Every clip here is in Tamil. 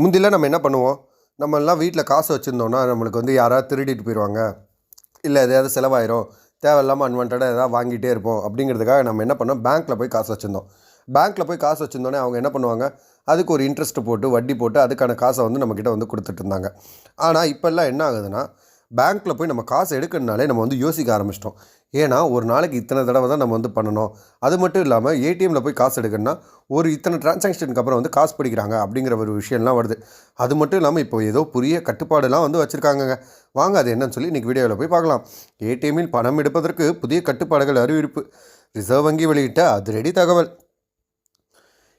முந்திலாம் நம்ம என்ன பண்ணுவோம்? நம்மலாம் வீட்டில் காசு வச்சுருந்தோன்னா நம்மளுக்கு வந்து யாராவது திருடிட்டு போயிடுவாங்க இல்லை எதையாவது செலவாயிரும். தேவையில்லாமல் அன்வான்டாக எதாவது வாங்கிட்டே இருப்போம். அப்படிங்கிறதுக்காக நம்ம என்ன பண்ணோம்? பேங்க்கில் போய் காசு வச்சுருந்தோம். பேங்க்கில் போய் காசு வச்சுருந்தோன்னே அவங்க என்ன பண்ணுவாங்க? அதுக்கு ஒரு இன்ட்ரெஸ்ட் போட்டு வட்டி போட்டு அதுக்கான காசை வந்து நம்மக்கிட்ட வந்து கொடுத்துட்டு இருந்தாங்க. ஆனால் இப்போல்லாம் என்ன ஆகுதுன்னா பேங்க்கில் போய் நம்ம காசு எடுக்கணுனாலே நம்ம வந்து யோசிக்க ஆரம்பிச்சிட்டோம். ஏன்னா ஒரு நாளைக்கு இத்தனை தடவை தான் நம்ம வந்து பண்ணணும். அது மட்டும் இல்லாமல் ஏடிஎம்மில் போய் காசு எடுக்கணும்னா ஒரு இத்தனை டிரான்சாக்ஷனுக்கு அப்புறம் வந்து காசு பிடிக்கிறாங்க அப்படிங்கிற ஒரு விஷயம்லாம் வருது. அது மட்டும் இல்லாமல் இப்போ ஏதோ புதிய கட்டுப்பாடுலாம் வந்து வச்சுருக்காங்கங்க. வாங்க அது என்னன்னு சொல்லி இன்றைக்கி வீடியோவில் போய் பார்க்கலாம். ஏடிஎம்மில் பணம் எடுப்பதற்கு புதிய கட்டுப்பாடுகள் அறிவிப்பு. ரிசர்வ் வங்கி வெளியிட்ட அதிரடி தகவல்.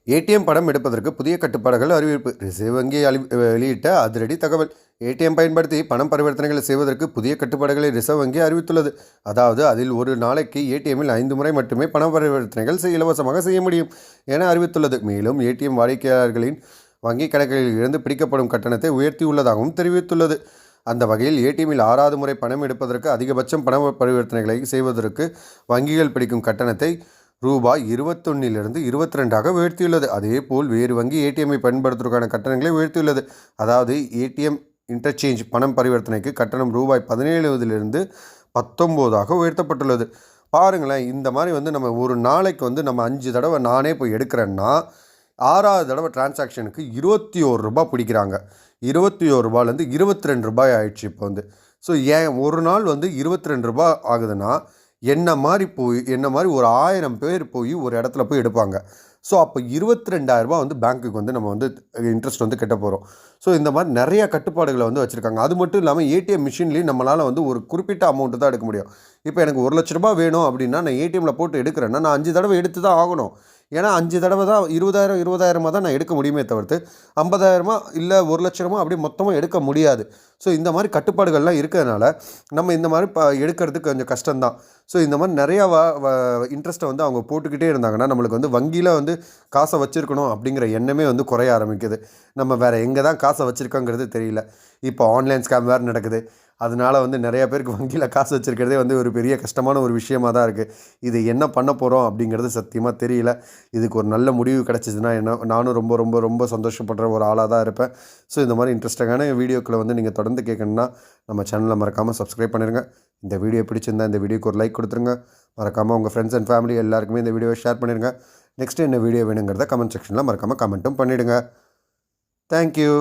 ஏடிஎம் பணம் எடுப்பதற்கு புதிய கட்டுப்பாடுகள் அறிவிப்பு. ரிசர்வ் வங்கி வெளியிட்ட அதிரடி தகவல். ஏடிஎம் பயன்படுத்தி பணம் பரிவர்த்தனைகளை செய்வதற்கு புதிய கட்டுப்பாடுகளை ரிசர்வ் வங்கி அறிவித்துள்ளது. அதாவது அதில் ஒரு நாளைக்கு ஏடிஎம்மில் ஐந்து முறை மட்டுமே பண பரிவர்த்தனைகள் இலவசமாக செய்ய முடியும் என அறிவித்துள்ளது. மேலும் ஏடிஎம் வாடிக்கையாளர்களின் வங்கி கணக்குகளில் இருந்து பிடிக்கப்படும் கட்டணத்தை உயர்த்தியுள்ளதாகவும் தெரிவித்துள்ளது. அந்த வகையில் ஏடிஎம்மில் ஆறாவது முறை பணம் எடுப்பதற்கு அதிகபட்சம் பண பரிவர்த்தனைகளை செய்வதற்கு வங்கிகள் பிடிக்கும் கட்டணத்தை ரூபாய் இருபத்தொன்னிலிருந்து இருபத்தி ரெண்டாக உயர்த்தியுள்ளது. அதேபோல் வேறு வங்கி ஏடிஎம்மை பயன்படுத்துவதற்கான கட்டணங்களை உயர்த்தியுள்ளது. அதாவது ஏடிஎம் இன்டர்சேஞ்ச் பணம் பரிவர்த்தனைக்கு கட்டணம் ரூபாய் பதினேழுவதிலிருந்து பத்தொம்போதாக உயர்த்தப்பட்டுள்ளது. பாருங்களேன் இந்த மாதிரி வந்து நம்ம ஒரு நாளைக்கு வந்து நம்ம அஞ்சு தடவை நானே போய் எடுக்கிறேன்னா ஆறாவது தடவை டிரான்சாக்ஷனுக்கு இருபத்தி ஒரு ரூபாய் பிடிக்கிறாங்க. இருபத்தி ஒரு ரூபாலேருந்து இருபத்தி ரெண்டு ரூபாய் ஆயிடுச்சு இப்போ வந்து. ஸோ ஏன் ஒரு நாள் வந்து இருபத்தி ரெண்டு ரூபா ஆகுதுன்னா என்ன மாதிரி போய் என்ன மாதிரி ஒரு ஆயிரம் பேர் போய் ஒரு இடத்துல போய் எடுப்பாங்க. ஸோ அப்போ இருபத்தி ரெண்டாயிரரூபா வந்து பேங்க்குக்கு வந்து நம்ம வந்து இன்ட்ரெஸ்ட் வந்து கெட்ட போகிறோம் ஸோ இந்த மாதிரி நிறைய கட்டுப்பாடுகளை வந்து வச்சுருக்காங்க. அது மட்டும் இல்லாமல் ஏடிஎம் மிஷின்லேயும் நம்மளால் வந்து ஒரு குறிப்பிட்ட அமௌண்ட்டு தான் எடுக்க முடியும். இப்போ எனக்கு ஒரு லட்ச ரூபா வேணும் அப்படின்னா நான் ஏடிஎம்மில் போட்டு எடுக்கிறேன்னா நான் அஞ்சு தடவை எடுத்து தான் ஆகணும். ஏன்னா அஞ்சு தடவை தான் இருபதாயிரம் இருபதாயிரமாக தான் நான் எடுக்க முடியுமே தவிர்த்து ஐம்பதாயிரமா இல்லை ஒரு லட்சமோ அப்படி மொத்தமாக எடுக்க முடியாது. ஸோ இந்த மாதிரி கட்டுப்பாடுகள்லாம் இருக்கிறதுனால நம்ம இந்த மாதிரி இப்போ எடுக்கிறதுக்கு கொஞ்சம் கஷ்டம்தான். ஸோ இந்த மாதிரி நிறையா வ இன்ட்ரெஸ்ட்டை வந்து அவங்க போட்டுக்கிட்டே இருந்தாங்கன்னா நம்மளுக்கு வந்து வங்கியில் வந்து காசை வச்சுருக்கணும் அப்படிங்கிற எண்ணமே வந்து குறைய ஆரம்பிக்குது. நம்ம வேறு எங்கே தான் காசை வச்சுருக்கோங்கிறது தெரியல. இப்போ ஆன்லைன் ஸ்கேம் வேறு நடக்குது. அதனால வந்து நிறையா பேருக்கு வங்கியில் காசு வச்சுருக்கிறதே வந்து ஒரு பெரிய கஷ்டமான ஒரு விஷயமாக தான் இருக்குது இது என்ன பண்ண போகிறோம் அப்படிங்கிறது சத்தியமாக தெரியல. இதுக்கு ஒரு நல்ல முடிவு கிடச்சிதுன்னா என்ன நானும் ரொம்ப ரொம்ப ரொம்ப சந்தோஷப்படுற ஒரு ஆளாக தான் இருப்பேன். ஸோ இந்த மாதிரி இன்ட்ரெஸ்டிங்கான வீடியோக்களை வந்து நீங்கள் தொடர்ந்து கேட்கணுன்னா நம்ம சேனலை மறக்காமல் சப்ஸ்கிரைப் பண்ணிடுங்க இந்த வீடியோ பிடிச்சிருந்தா இந்த வீடியோக்கு ஒரு லைக் கொடுத்துருங்க. மறக்காமல் உங்கள் ஃப்ரெண்ட்ஸ் அண்ட் ஃபேமிலி எல்லாருக்குமே இந்த வீடியோவை ஷேர் பண்ணிடுங்க நெக்ஸ்ட் என்ன வீடியோ வேணுங்கிறத கமெண்ட் செக்ஷனில் மறக்காமல் கமெண்ட்டும் பண்ணிவிடுங்க தேங்க்யூ